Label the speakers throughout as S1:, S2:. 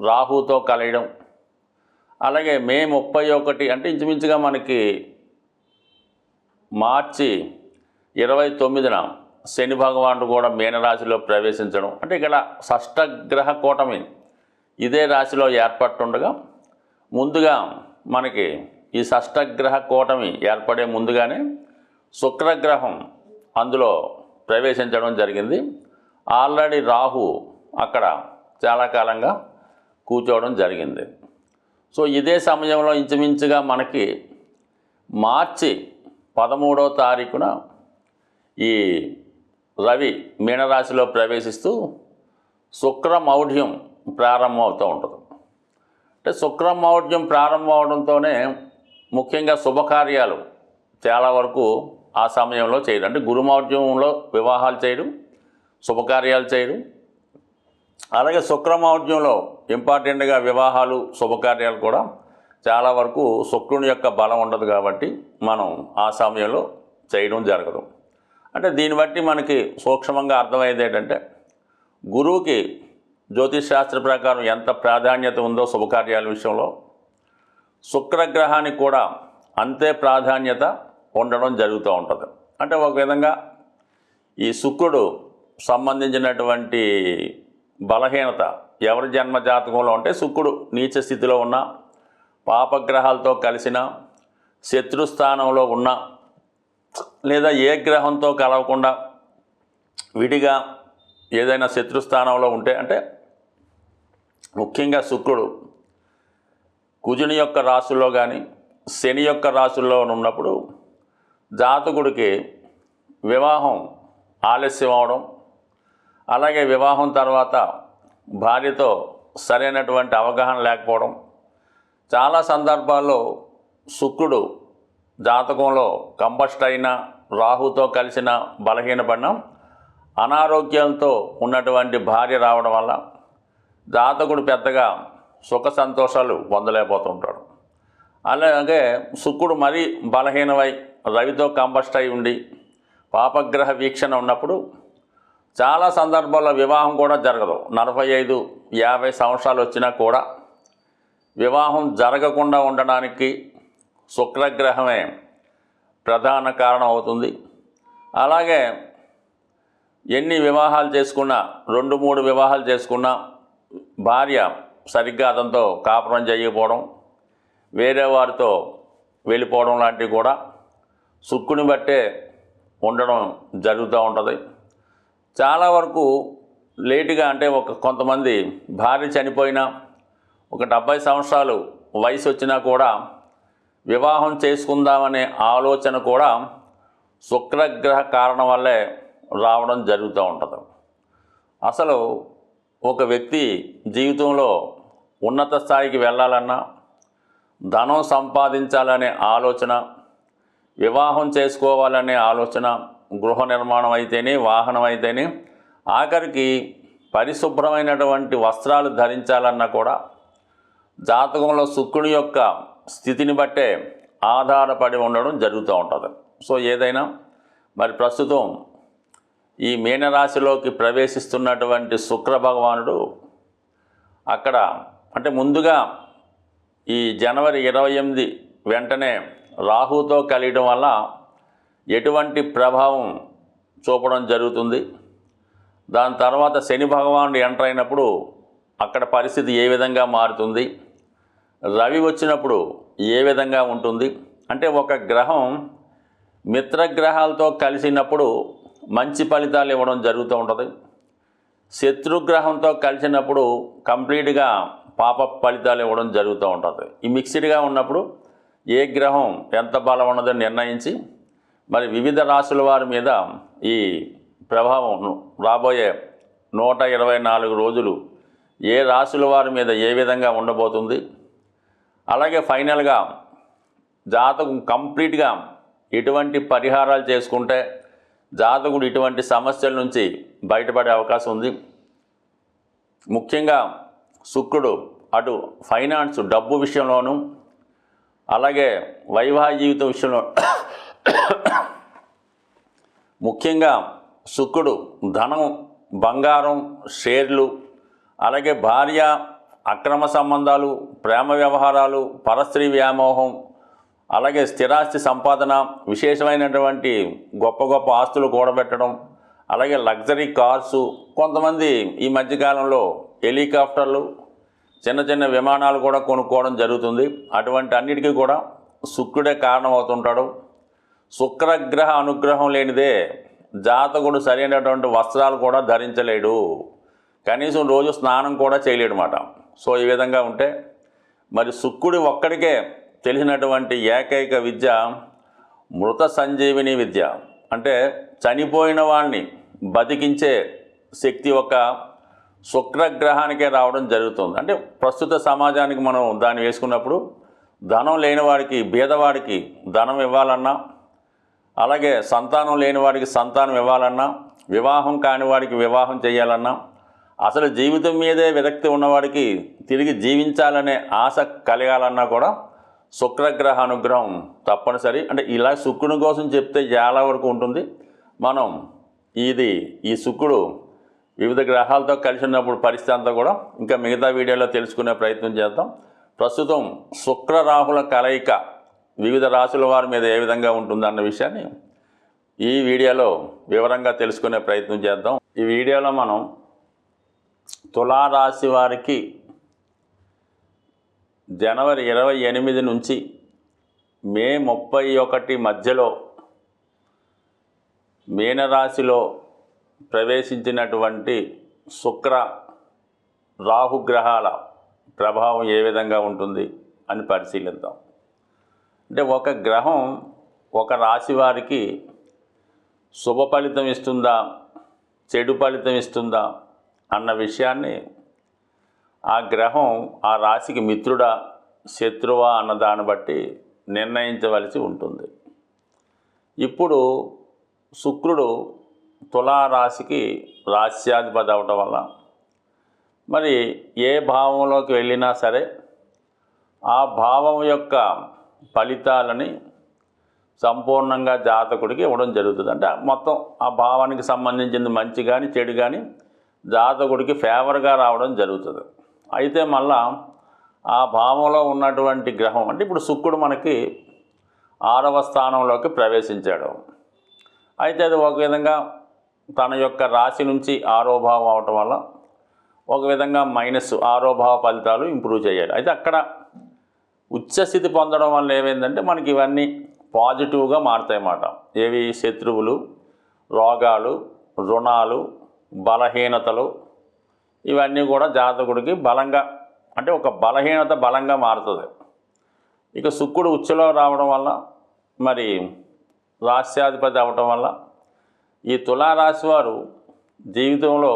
S1: రాహుతో కలయడం. అలాగే మే ముప్పై ఒకటి అంటే ఇంచుమించుగా మనకి మార్చి ఇరవై తొమ్మిదిన శని భగవానుడు కూడా మీనరాశిలో ప్రవేశించడం. అంటే ఇక్కడ షష్టగ్రహ కూటమి ఇదే రాశిలో ఏర్పట్టుండగా ముందుగా మనకి ఈ షష్టగ్రహ కూటమి ఏర్పడే ముందుగానే శుక్రగ్రహం అందులో ప్రవేశించడం జరిగింది. ఆల్రెడీ రాహు అక్కడ చాలా కాలంగా కూర్చోవడం జరిగింది. సో ఇదే సమయంలో ఇంచుమించుగా మనకి మార్చి పదమూడో తారీఖున ఈ రవి మీనరాశిలో ప్రవేశిస్తూ శుక్రమౌఢ్యం ప్రారంభం అవుతూ ఉంటుంది. అంటే శుక్రమౌఢ్యం ప్రారంభం అవడంతోనే ముఖ్యంగా శుభకార్యాలు చాలా వరకు ఆ సమయంలో చేయడం అంటే గురుమౌఢ్యంలో వివాహాలు చేయడం శుభకార్యాలు చేయడం అలాగే శుక్రమౌర్యంలో ఇంపార్టెంట్గా వివాహాలు శుభకార్యాలు కూడా చాలా వరకు శుక్రుని యొక్క బలం ఉండదు కాబట్టి మనం ఆ సమయంలో చేయడం జరగదు. అంటే దీన్ని బట్టి మనకి సూక్ష్మంగా అర్థమయ్యేది ఏంటంటే గురువుకి జ్యోతిష్ శాస్త్ర ప్రకారం ఎంత ప్రాధాన్యత ఉందో శుభకార్యాల విషయంలో శుక్రగ్రహానికి కూడా అంతే ప్రాధాన్యత ఉండడం జరుగుతూ ఉంటుంది. అంటే ఒక విధంగా ఈ శుక్రుడు సంబంధించినటువంటి బలహీనత. ఎవరి జన్మ జాతకంలో ఉంటే శుక్రుడు నీచ స్థితిలో ఉన్న పాపగ్రహాలతో కలిసిన శత్రుస్థానంలో ఉన్న లేదా ఏ గ్రహంతో కలవకుండా విడిగా ఏదైనా శత్రుస్థానంలో ఉంటే అంటే ముఖ్యంగా శుక్రుడు కుజుని యొక్క రాశుల్లో కానీ శని యొక్క రాశుల్లో ఉన్నప్పుడు జాతకుడికి వివాహం ఆలస్యం అవడం అలాగే వివాహం తర్వాత భార్యతో సరైనటువంటి అవగాహన లేకపోవడం. చాలా సందర్భాల్లో శుక్రుడు జాతకంలో కంబస్ట్ అయిన రాహుతో కలిసిన బలహీనపడిన అనారోగ్యంతో ఉన్నటువంటి భార్య రావడం వల్ల జాతకుడు పెద్దగా సుఖ సంతోషాలు పొందలేకపోతుంటాడు. అలాగే శుక్రుడు మరీ బలహీనమై రవితో కంబస్ట్ అయి ఉండి పాపగ్రహ వీక్షణ ఉన్నప్పుడు చాలా సందర్భాల్లో వివాహం కూడా జరగదు. నలభై ఐదు యాభై సంవత్సరాలు వచ్చినా కూడా వివాహం జరగకుండా ఉండడానికి శుక్రగ్రహమే ప్రధాన కారణం అవుతుంది. అలాగే ఎన్ని వివాహాలు చేసుకున్నా రెండు మూడు వివాహాలు చేసుకున్నా భార్య సరిగ్గా అతనితో కాపురం చేయకపోవడం వేరే వారితో వెళ్ళిపోవడం లాంటివి కూడా సుక్కుని బట్టే ఉండడం జరుగుతూ ఉంటుంది. చాలా వరకు లేటుగా అంటే ఒక కొంతమంది భార్య చనిపోయినా ఒక డెబ్బై సంవత్సరాలు వయసు వచ్చినా కూడా వివాహం చేసుకుందామనే ఆలోచన కూడా శుక్రగ్రహ కారణం వల్లే రావడం జరుగుతూ ఉంటుంది. అసలు ఒక వ్యక్తి జీవితంలో ఉన్నత స్థాయికి వెళ్ళాలన్నా ధనం సంపాదించాలనే ఆలోచన వివాహం చేసుకోవాలనే ఆలోచన గృహ నిర్మాణం అయితేనే వాహనం అయితేనే ఆఖరికి పరిశుభ్రమైనటువంటి వస్త్రాలు ధరించాలన్నా కూడా జాతకంలో శుక్రుని యొక్క స్థితిని బట్టే ఆధారపడి ఉండడం జరుగుతూ ఉంటుంది. సో ఏదైనా మరి ప్రస్తుతం ఈ మీనరాశిలోకి ప్రవేశిస్తున్నటువంటి శుక్ర భగవానుడు అక్కడ అంటే ముందుగా ఈ జనవరి ఇరవై ఎనిమిది వెంటనే రాహుతో కలియడం వల్ల ఎటువంటి ప్రభావం చూపడం జరుగుతుంది? దాని తర్వాత శని భగవానుడు ఎంటర్ అయినప్పుడు అక్కడ పరిస్థితి ఏ విధంగా మారుతుంది? రవి వచ్చినప్పుడు ఏ విధంగా ఉంటుంది? అంటే ఒక గ్రహం మిత్రగ్రహాలతో కలిసినప్పుడు మంచి ఫలితాలు ఇవ్వడం జరుగుతూ ఉంటుంది. శత్రుగ్రహంతో కలిసినప్పుడు కంప్లీట్గా పాప ఫలితాలు ఇవ్వడం జరుగుతూ ఉంటుంది. ఈ మిక్స్డ్గా ఉన్నప్పుడు ఏ గ్రహం ఎంత బలం ఉన్నదని నిర్ణయించి మరి వివిధ రాశుల వారి మీద ఈ ప్రభావం రాబోయే నూట ఇరవై నాలుగు రోజులు ఏ రాశుల వారి మీద ఏ విధంగా ఉండబోతుంది? అలాగే ఫైనల్గా జాతకం కంప్లీట్గా ఎటువంటి పరిహారాలు చేసుకుంటే జాతకుడు ఇటువంటి సమస్యల నుంచి బయటపడే అవకాశం ఉంది. ముఖ్యంగా శుక్రుడు అటు ఫైనాన్స్ డబ్బు విషయంలోనూ అలాగే వైవాహిక జీవితం విషయంలో ముఖ్యంగా శుక్రుడు ధనం బంగారం షేర్లు అలాగే భార్య అక్రమ సంబంధాలు ప్రేమ వ్యవహారాలు పరస్త్రీ వ్యామోహం అలాగే స్థిరాస్తి సంపాదన విశేషమైనటువంటి గొప్ప గొప్ప ఆస్తులు కూడబెట్టడం అలాగే లగ్జరీ కార్సు కొంతమంది ఈ మధ్యకాలంలో హెలికాప్టర్లు చిన్న చిన్న విమానాలు కూడా కొనుక్కోవడం జరుగుతుంది. అటువంటి అన్నిటికీ కూడా శుక్రుడే కారణమవుతుంటాడు. శుక్రగ్రహ అనుగ్రహం లేనిదే జాతకుడు సరైనటువంటి వస్త్రాలు కూడా ధరించలేడు. కనీసం రోజు స్నానం కూడా చేయలేడు సో ఈ విధంగా ఉంటే మరి శుక్రుడి ఒక్కడికే తెలిసినటువంటి ఏకైక విద్య మృత సంజీవిని విద్య. అంటే చనిపోయిన వాడిని బతికించే శక్తి ఒక శుక్రగ్రహానికే రావడం జరుగుతుంది. అంటే ప్రస్తుత సమాజానికి మనం దాన్ని వేసుకున్నప్పుడు ధనం లేని వాడికి బీదవాడికి ధనం ఇవ్వాలన్నా అలాగే సంతానం లేని వాడికి సంతానం ఇవ్వాలన్నా వివాహం కాని వాడికి వివాహం చేయాలన్నా అసలు జీవితం మీదే విరక్తి ఉన్నవాడికి తిరిగి జీవించాలనే ఆశ కలగాలన్నా కూడా శుక్రగ్రహ అనుగ్రహం తప్పనిసరి. అంటే ఇలా శుక్రుని కోసం చెప్తే చాలా వరకు ఉంటుంది. మనం ఇది ఈ శుక్రుడు వివిధ గ్రహాలతో కలిసి ఉన్నప్పుడు పరిస్థితి అంతా కూడా ఇంకా మిగతా వీడియోలో తెలుసుకునే ప్రయత్నం చేద్దాం. ప్రస్తుతం శుక్ర రాహుల కలయిక వివిధ రాశుల వారి మీద ఏ విధంగా ఉంటుందన్న విషయాన్ని ఈ వీడియోలో వివరంగా తెలుసుకునే ప్రయత్నం చేద్దాం. ఈ వీడియోలో మనం తులారాశి వారికి జనవరి ఇరవై ఎనిమిది నుంచి మే ముప్పై ఒకటి మధ్యలో మీనరాశిలో ప్రవేశించినటువంటి శుక్ర రాహుగ్రహాల ప్రభావం ఏ విధంగా ఉంటుంది అని పరిశీలిద్దాం. అంటే ఒక గ్రహం ఒక రాశి వారికి శుభ ఫలితం ఇస్తుందా? చెడు ఫలితం ఇస్తుందా? అన్న విషయాన్ని ఆ గ్రహం ఆ రాశికి మిత్రుడా శత్రువా అన్న దాన్ని బట్టి నిర్ణయించవలసి ఉంటుంది. ఇప్పుడు శుక్రుడు తులారాశికి రాశ్యాధిపతి అవటం వల్ల మరి ఏ భావంలోకి వెళ్ళినా సరే ఆ భావం యొక్క ఫలితాలని సంపూర్ణంగా జాతకుడికి ఇవ్వడం జరుగుతుంది. అంటే మొత్తం ఆ భావానికి సంబంధించింది మంచి కానీ చెడు కానీ జాతకుడికి ఫేవర్గా రావడం జరుగుతుంది. అయితే మళ్ళా ఆ భావంలో ఉన్నటువంటి గ్రహం అంటే ఇప్పుడు శుక్రుడు మనకి ఆరవ స్థానంలోకి ప్రవేశించాడు. అయితే అది ఒక విధంగా తన యొక్క రాశి నుంచి ఆరో భావం అవటం వల్ల ఒక విధంగా మైనస్ ఆరో భావ ఫలితాలు ఇంప్రూవ్ చేయాలి. అయితే అక్కడ ఉచ్చస్థితి పొందడం వల్ల ఏమైందంటే మనకి ఇవన్నీ పాజిటివ్గా మారుతాయి అన్నమాట ఏవి? శత్రువులు రోగాలు రుణాలు బలహీనతలు ఇవన్నీ కూడా జాతకుడికి బలంగా అంటే ఒక బలహీనత బలంగా మారుతుంది. ఇక శుక్రుడు ఉచ్చలో రావడం వల్ల మరి రాస్యాధిపతి అవటం వల్ల ఈ తులారాశి వారు జీవితంలో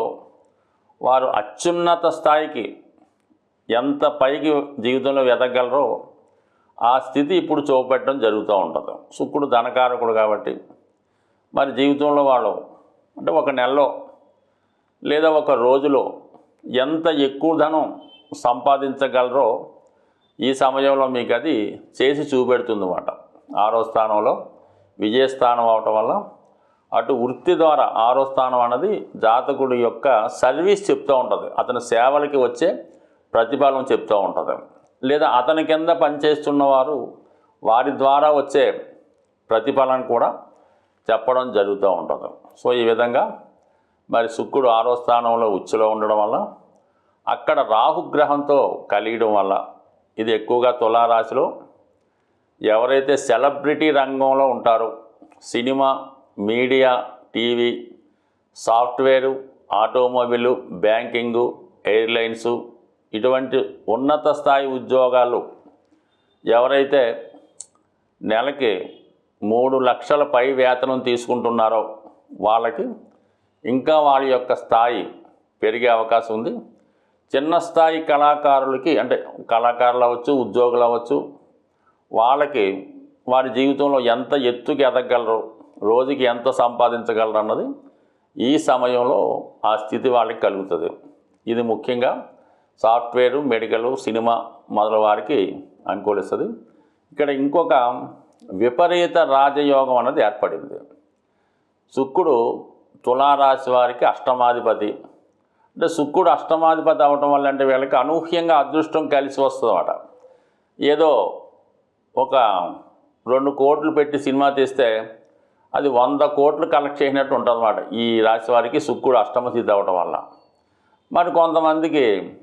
S1: వారు అత్యున్నత స్థాయికి ఎంత పైకి జీవితంలో ఎదగలరో ఆ స్థితి ఇప్పుడు చూపెట్టడం జరుగుతూ ఉంటుంది. శుక్రుడు ధనకారకుడు కాబట్టి మరి జీవితంలో వాళ్ళు అంటే ఒక నెలలో లేదా ఒక రోజులో ఎంత ఎక్కువ ధనం సంపాదించగలరో ఈ సమయంలో మీకు అది చేసి చూపెడుతుంది అన్నమాట ఆరో స్థానంలో విజయస్థానం అవటం వల్ల అటు వృత్తి ద్వారా ఆరో స్థానం అన్నది జాతకుడి యొక్క సర్వీస్ చెప్తూ ఉంటుంది. అతని సేవలకి వచ్చే ప్రతిఫలం చెప్తూ ఉంటుంది. లేదా అతని కింద పనిచేస్తున్నవారు వారి ద్వారా వచ్చే ప్రతిఫలం కూడా చెప్పడం జరుగుతూ ఉంటుంది. సో ఈ విధంగా మరి శుక్రుడు ఆరో స్థానంలో ఉచ్చులో ఉండడం వల్ల అక్కడ రాహుగ్రహంతో కలియడం వల్ల ఇది ఎక్కువగా తులారాశిలో ఎవరైతే సెలబ్రిటీ రంగంలో ఉంటారో cinema media TV software automobile banking airlines ఇటువంటి ఉన్నత స్థాయి ఉద్యోగాలు ఎవరైతే నెలకి మూడు లక్షల పై వేతనం తీసుకుంటున్నారో వాళ్ళకి ఇంకా వాళ్ళ యొక్క స్థాయి పెరిగే అవకాశం ఉంది. చిన్న స్థాయి కళాకారులకి అంటే కళాకారులు అవ్వచ్చు ఉద్యోగులు అవ్వచ్చు వాళ్ళకి వారి జీవితంలో ఎంత ఎత్తుకి ఎదగలరు రోజుకి ఎంత సంపాదించగలరు అన్నది ఈ సమయంలో ఆ స్థితి వాళ్ళకి కలుగుతుంది. ఇది ముఖ్యంగా సాఫ్ట్వేరు మెడికల్ సినిమా మొదల వారికి అనుకూలిస్తుంది. ఇక్కడ ఇంకొక విపరీత రాజయోగం అన్నది ఏర్పడింది. శుక్రుడు తులారాశి వారికి అష్టమాధిపతి. అంటే శుక్రుడు అష్టమాధిపతి అవటం వల్ల అంటే వీళ్ళకి అనూహ్యంగా అదృష్టం కలిసి వస్తుందన్నమాట. ఏదో ఒక రెండు కోట్లు పెట్టి సినిమా తీస్తే అది వంద కోట్లు కలెక్ట్ చేసినట్టు ఉంటుంది అన్నమాట ఈ రాశి వారికి శుక్రుడు అష్టమ స్థితి అవటం వల్ల. మరి కొంతమందికి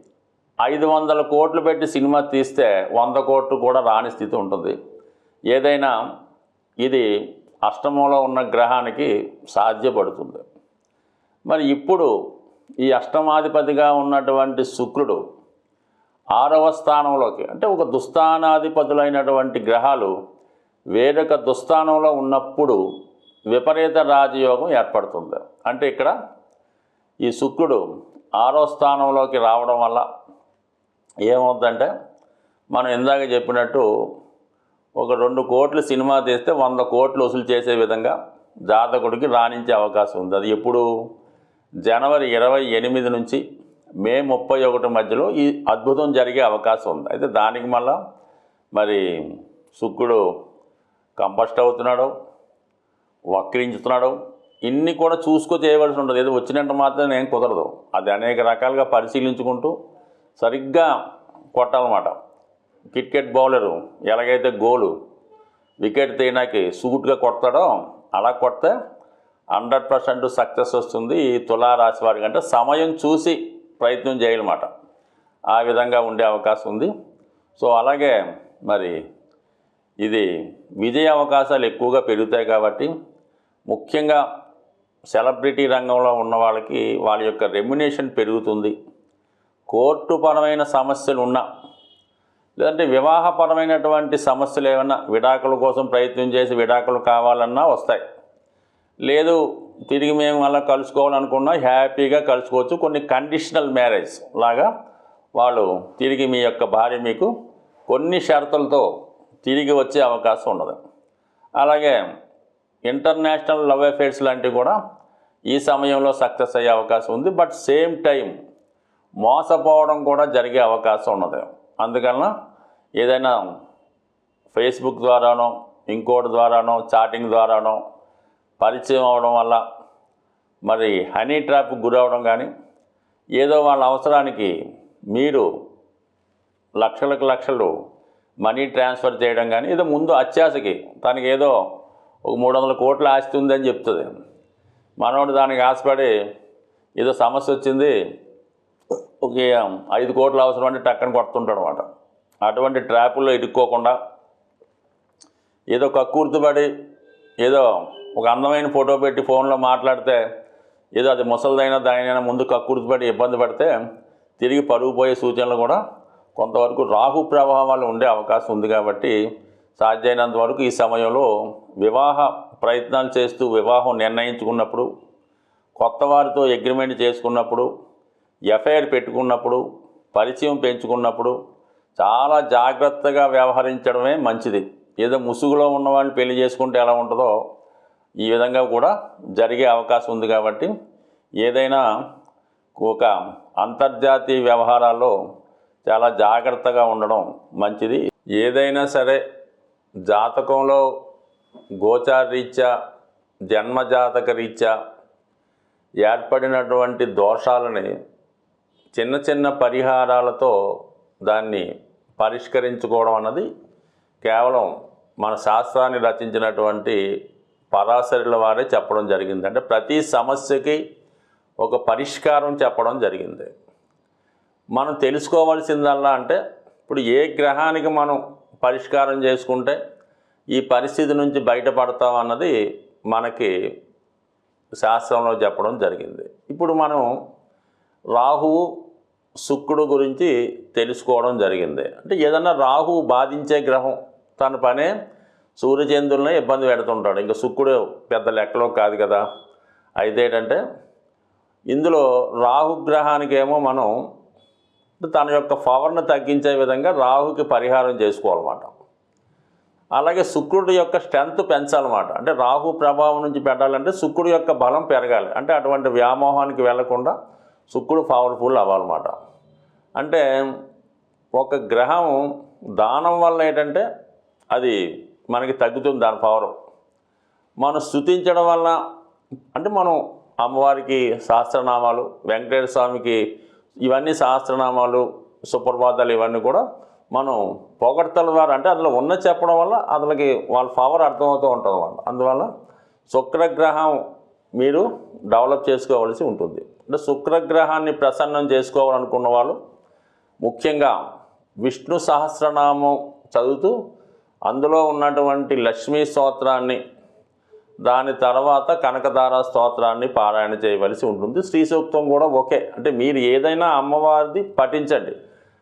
S1: ఐదు వందల కోట్లు పెట్టి సినిమా తీస్తే వంద కోట్లు కూడా రాని స్థితి ఉంటుంది. ఏదైనా ఇది అష్టమంలో ఉన్న గ్రహానికి సాధ్యపడుతుంది. మరి ఇప్పుడు ఈ అష్టమాధిపతిగా ఉన్నటువంటి శుక్రుడు ఆరవ స్థానంలోకి అంటే ఒక దుస్థానాధిపతులైనటువంటి గ్రహాలు వేరొక దుస్థానంలో ఉన్నప్పుడు విపరీత రాజయోగం ఏర్పడుతుంది. అంటే ఇక్కడ ఈ శుక్రుడు ఆరో స్థానంలోకి రావడం వల్ల ఏమవుతుందంటే మనం ఇందాక చెప్పినట్టు ఒక రెండు కోట్లు సినిమా తీస్తే వంద కోట్లు వసూలు చేసే విధంగా జాతకుడికి రాణించే అవకాశం ఉంది. అది ఎప్పుడు? జనవరి ఇరవై ఎనిమిది నుంచి మే ముప్పై ఒకటి మధ్యలో ఈ అద్భుతం జరిగే అవకాశం ఉంది. అయితే దానికి మళ్ళా మరి శుక్రుడు కంపస్ట్ అవుతున్నాడు వక్రించుతున్నాడు ఇన్ని కూడా చూసుకో చేయవలసి ఉంటుంది. ఏదో వచ్చినట్టు మాత్రం ఏం కుదరదు. అది అనేక రకాలుగా పరిశీలించుకుంటూ సరిగ్గా కొట్టాలన్నమాట. క్రికెట్ బౌలరు ఎలాగైతే గోలు వికెట్ తీయడానికి సూట్గా కొడతాడో అలా కొడితే హండ్రెడ్ పర్సెంట్ సక్సెస్ వస్తుంది ఈ తులారాశి వారికి అంటే సమయం చూసి ప్రయత్నం చేయాలన్నమాట. ఆ విధంగా ఉండే అవకాశం ఉంది. సో అలాగే మరి ఇది విజయ అవకాశాలు ఎక్కువగా పెరుగుతాయి కాబట్టి ముఖ్యంగా సెలబ్రిటీ రంగంలో ఉన్న వాళ్ళకి వాళ్ళ యొక్క రెమ్యునేషన్ పెరుగుతుంది. కోర్టుపరమైన సమస్యలు ఉన్నా లేదంటే వివాహపరమైనటువంటి సమస్యలు ఏమన్నా విడాకుల కోసం ప్రయత్నం చేసి విడాకులు కావాలన్నా వస్తాయి. లేదు తిరిగి మేము అలా కలుసుకోవాలనుకున్నా హ్యాపీగా కలుసుకోవచ్చు. కొన్ని కండిషనల్ మ్యారేజ్ లాగా వాళ్ళు తిరిగి మీ యొక్క భార్య మీకు కొన్ని షరతులతో తిరిగి వచ్చే అవకాశం ఉండదు అలాగే ఇంటర్నేషనల్ లవ్ అఫేర్స్ లాంటివి కూడా ఈ సమయంలో సక్సెస్ అయ్యే అవకాశం ఉంది. బట్ సేమ్ టైం మోసపోవడం కూడా జరిగే అవకాశం ఉన్నది. అందుకన్న ఏదైనా ఫేస్బుక్ ద్వారానో ఇంకోటి ద్వారానో చాటింగ్ ద్వారానో పరిచయం అవడం వల్ల మరి హనీ ట్రాప్కి గురవడం కానీ ఏదో వాళ్ళ అవసరానికి మీరు లక్షలకు లక్షలు మనీ ట్రాన్స్ఫర్ చేయడం కానీ ఏదో ముందు అత్యాశకి తనకి ఏదో ఒక మూడు వందల కోట్ల ఆస్తి ఉందని చెప్తుంది. మనోడు దానికి ఆశపడి ఏదో సమస్య వచ్చింది ఒక ఐదు కోట్లు అవసరం అంటే టక్కని కొడుతుంటాడు అనమాట అటువంటి ట్రాపుల్లో ఇరుక్కోకుండా ఏదో కక్కుర్తిపడి ఏదో ఒక అందమైన ఫోటో పెట్టి ఫోన్లో మాట్లాడితే ఏదో అది ముసలిదైనా దానినైనా ముందు కక్కుర్తిపడి ఇబ్బంది పడితే తిరిగి పరుగుపోయే సూచనలు కూడా కొంతవరకు రాహు ప్రభావాలు ఉండే అవకాశం ఉంది కాబట్టి సాధ్యమైనంత వరకు ఈ సమయంలో వివాహ ప్రయత్నాలు చేస్తూ వివాహం నిర్ణయించుకున్నప్పుడు కొత్త వారితో అగ్రిమెంట్ చేసుకున్నప్పుడు ఎఫ్ఐఆర్ పెట్టుకున్నప్పుడు పరిచయం పెంచుకున్నప్పుడు చాలా జాగ్రత్తగా వ్యవహరించడమే మంచిది. ఏదో ముసుగులో ఉన్న వాళ్ళని పెళ్ళి చేసుకుంటే ఎలా ఉంటుందో ఈ విధంగా కూడా జరిగే అవకాశం ఉంది కాబట్టి ఏదైనా ఒక అంతర్జాతీయ వ్యవహారాల్లో చాలా జాగ్రత్తగా ఉండడం మంచిది. ఏదైనా సరే జాతకంలో గోచారీత్యా జన్మజాతక రీత్యా ఏర్పడినటువంటి దోషాలని చిన్న చిన్న పరిహారాలతో దాన్ని పరిష్కరించుకోవడం అన్నది కేవలం మన శాస్త్రాన్ని రచించినటువంటి పరాశరుల వారే చెప్పడం జరిగింది. అంటే ప్రతి సమస్యకి ఒక పరిష్కారం చెప్పడం జరిగింది. మనం తెలుసుకోవాల్సిందల్లా అంటే ఇప్పుడు ఏ గ్రహానికి మనం పరిష్కారం చేసుకుంటే ఈ పరిస్థితి నుంచి బయటపడతాం అన్నది మనకి శాస్త్రంలో చెప్పడం జరిగింది. ఇప్పుడు మనం రాహువు శుక్రుడు గురించి తెలుసుకోవడం జరిగింది. అంటే ఏదన్నా రాహు బాధించే గ్రహం తన పనే సూర్యచంద్రులనే ఇబ్బంది పెడుతుంటాడు. ఇంకా శుక్రుడు పెద్ద లెక్కలో కాదు కదా. అయితే ఏంటంటే ఇందులో రాహుగ్రహానికేమో మనం తన యొక్క పవర్ను తగ్గించే విధంగా రాహుకి పరిహారం చేసుకోవాలన్నమాట. అలాగే శుక్రుడి యొక్క స్ట్రెంత్ పెంచాలన్నమాట. అంటే రాహు ప్రభావం నుంచి పెట్టాలంటే శుక్రుడి యొక్క బలం పెరగాలి. అంటే అటువంటి వ్యామోహానికి వెళ్ళకుండా శుక్రుడు పవర్ఫుల్ అవ్వాలన్నమాట. అంటే ఒక గ్రహం దానం వల్ల ఏంటంటే అది మనకి తగ్గుతుంది దాని పవర్ మనం స్థుతించడం వల్ల అంటే మనం అమ్మవారికి సహస్రనామాలు వెంకటేశ్వర స్వామికి ఇవన్నీ సహస్రనామాలు సుప్రభాతాలు ఇవన్నీ కూడా మనం పొగడతల ద్వారా అంటే అందులో ఉన్న చెప్పడం వల్ల అతనికి వాళ్ళ పవర్ అర్థమవుతూ ఉంటుంది అన్నమాట అందువల్ల శుక్రగ్రహం మీరు డెవలప్ చేసుకోవాల్సి ఉంటుంది. అంటే శుక్రగ్రహాన్ని ప్రసన్నం చేసుకోవాలనుకున్న వాళ్ళు ముఖ్యంగా విష్ణు సహస్రనామం చదువుతూ అందులో ఉన్నటువంటి లక్ష్మీ స్తోత్రాన్ని దాని తర్వాత కనకదార స్తోత్రాన్ని పారాయణ చేయవలసి ఉంటుంది. శ్రీ సూక్తం కూడా ఓకే అంటే మీరు ఏదైనా అమ్మవారిది పఠించండి.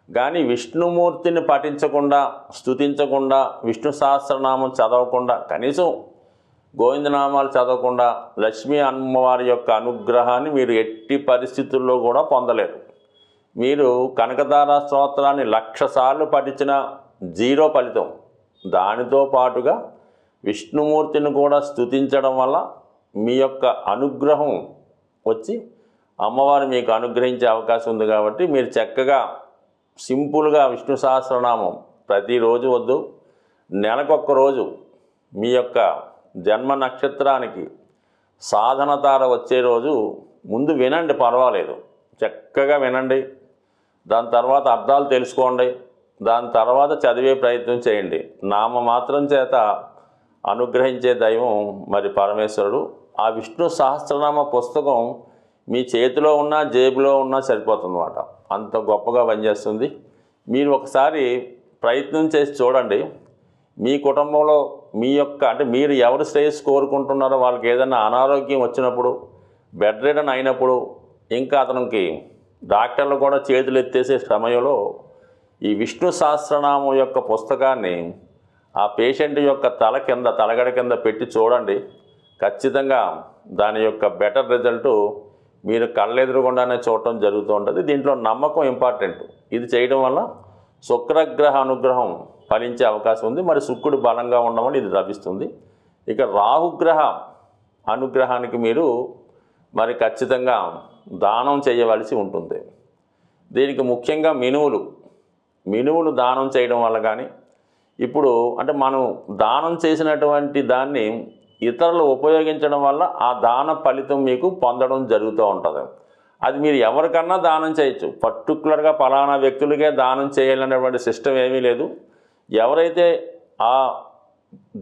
S1: కానీ విష్ణుమూర్తిని పఠించకుండా స్తుతించకుండా విష్ణు సహస్రనామం చదవకుండా కనీసం గోవిందనామాలు చదవకుండా లక్ష్మీ అమ్మవారి యొక్క అనుగ్రహాన్ని మీరు ఎట్టి పరిస్థితుల్లో కూడా పొందలేరు. మీరు కనకదార స్తోత్రాన్ని లక్ష సార్లు పఠించిన జీరో ఫలితం. దానితో పాటుగా విష్ణుమూర్తిని కూడా స్తుతించడం వల్ల మీ యొక్క అనుగ్రహం వచ్చి అమ్మవారు మీకు అనుగ్రహించే అవకాశం ఉంది కాబట్టి మీరు చక్కగా సింపుల్గా విష్ణు సహస్రనామం ప్రతిరోజు వద్దు. నెలకొక్క రోజు మీ యొక్క జన్మ నక్షత్రానికి సాధన తార వచ్చే రోజు ముందు వినండి పర్వాలేదు. చక్కగా వినండి. దాని తర్వాత అర్థాలు తెలుసుకోండి. దాని తర్వాత చదివే ప్రయత్నం చేయండి. నామ మాత్రం చేత అనుగ్రహించే దైవం మరి పరమేశ్వరుడు. ఆ విష్ణు సహస్రనామ పుస్తకం మీ చేతిలో ఉన్నా జేబులో ఉన్నా సరిపోతుందన్నమాట. అంత గొప్పగా పనిచేస్తుంది. మీరు ఒకసారి ప్రయత్నం చేసి చూడండి. మీ కుటుంబంలో మీ యొక్క అంటే మీరు ఎవరు శ్రేయస్సు కోరుకుంటున్నారో వాళ్ళకి ఏదైనా అనారోగ్యం వచ్చినప్పుడు బెడ్ రిడన్ అయినప్పుడు ఇంకా అతనికి డాక్టర్లు కూడా చేతులు ఎత్తేసే సమయంలో ఈ విష్ణు సహస్రనామం యొక్క పుస్తకాన్ని ఆ పేషెంట్ యొక్క తల కింద తలగడ కింద పెట్టి చూడండి. ఖచ్చితంగా దాని యొక్క బెటర్ రిజల్ట్ మీరు కళ్ళెదురుగుండానే చూడటం జరుగుతూ ఉంటుంది. దీంట్లో నమ్మకం ఇంపార్టెంట్. ఇది చేయడం వల్ల శుక్రగ్రహ అనుగ్రహం ఫలించే అవకాశం ఉంది. మరి శుక్రుడు బలంగా ఉండమని ఇది లభిస్తుంది. ఇక రాహుగ్రహ అనుగ్రహానికి మీరు మరి ఖచ్చితంగా దానం చేయవలసి ఉంటుంది. దీనికి ముఖ్యంగా మినువులు మినువులు దానం చేయడం వల్ల కానీ ఇప్పుడు అంటే మనం దానం చేసినటువంటి దాన్ని ఇతరులు ఉపయోగించడం వల్ల ఆ దాన ఫలితం మీకు పొందడం జరుగుతూ ఉంటుంది. అది మీరు ఎవరికన్నా దానం చేయొచ్చు. పర్టికులర్గా పలానా వ్యక్తులకే దానం చేయాలనేటువంటి సిస్టమ్ ఏమీ లేదు. ఎవరైతే ఆ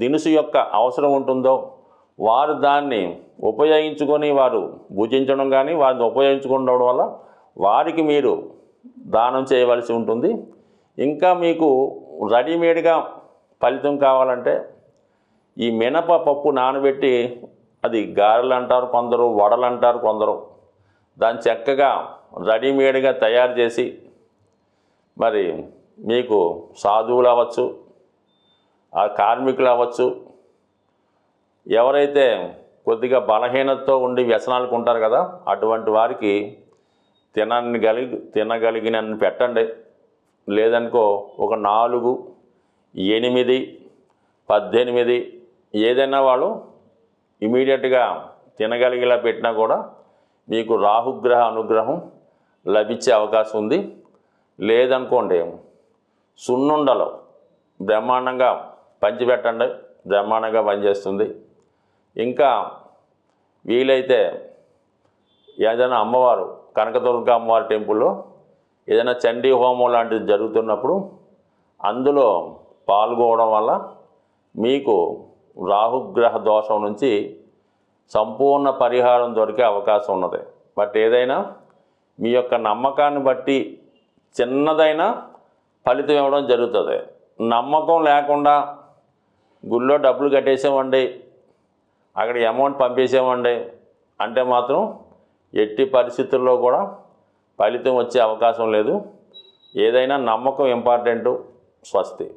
S1: దినుసు యొక్క అవసరం ఉంటుందో వారు దాన్ని ఉపయోగించుకొని వారు భుజించడం కానీ వారిని ఉపయోగించుకుండడం వల్ల వారికి మీరు దానం చేయవలసి ఉంటుంది. ఇంకా మీకు రెడీమేడ్గా ఫలితం కావాలంటే ఈ మినప పప్పు నానబెట్టి అది గారెలు అంటారు కొందరు వడలు అంటారు కొందరు. దాన్ని చక్కగా రెడీమేడ్గా తయారు చేసి మరి మీకు సాధువులు అవ్వచ్చు ఆ కార్మికులు అవ్వచ్చు ఎవరైతే కొద్దిగా బలహీనతతో ఉండి వ్యసనాలకు ఉంటారు కదా అటువంటి వారికి తినని కలిగి తినగలిగినన్ని పెట్టండి. లేదనుకో ఒక నాలుగు ఎనిమిది పద్దెనిమిది ఏదైనా వాళ్ళు ఇమీడియట్గా తినగలిగేలా పెట్టినా కూడా మీకు రాహుగ్రహ అనుగ్రహం లభించే అవకాశం ఉంది. లేదనుకోండి సున్నుండలు. బ్రహ్మాండంగా పంచిపెట్టండి. బ్రహ్మాండంగా పనిచేస్తుంది. ఇంకా వీలైతే ఏదైనా అమ్మవారు కనకదుర్గ అమ్మవారి టెంపుల్లో ఏదైనా చండీ హోమం లాంటిది జరుగుతున్నప్పుడు అందులో పాల్గొనడం వల్ల మీకు రాహుగ్రహ దోషం నుంచి సంపూర్ణ పరిహారం దొరికే అవకాశం ఉన్నది. బట్ ఏదైనా మీ యొక్క నమ్మకాన్ని బట్టి చిన్నదైనా ఫలితం ఇవ్వడం జరుగుతుంది. నమ్మకం లేకుండా గుళ్ళో డబ్బులు కట్టేసామండి అక్కడ అమౌంట్ పంపేసామండి అంటే మాత్రం ఎట్టి పరిస్థితుల్లో కూడా ఫలితం వచ్చే అవకాశం లేదు. ఏదైనా నమ్మకం ఇంపార్టెంటు స్వస్తి.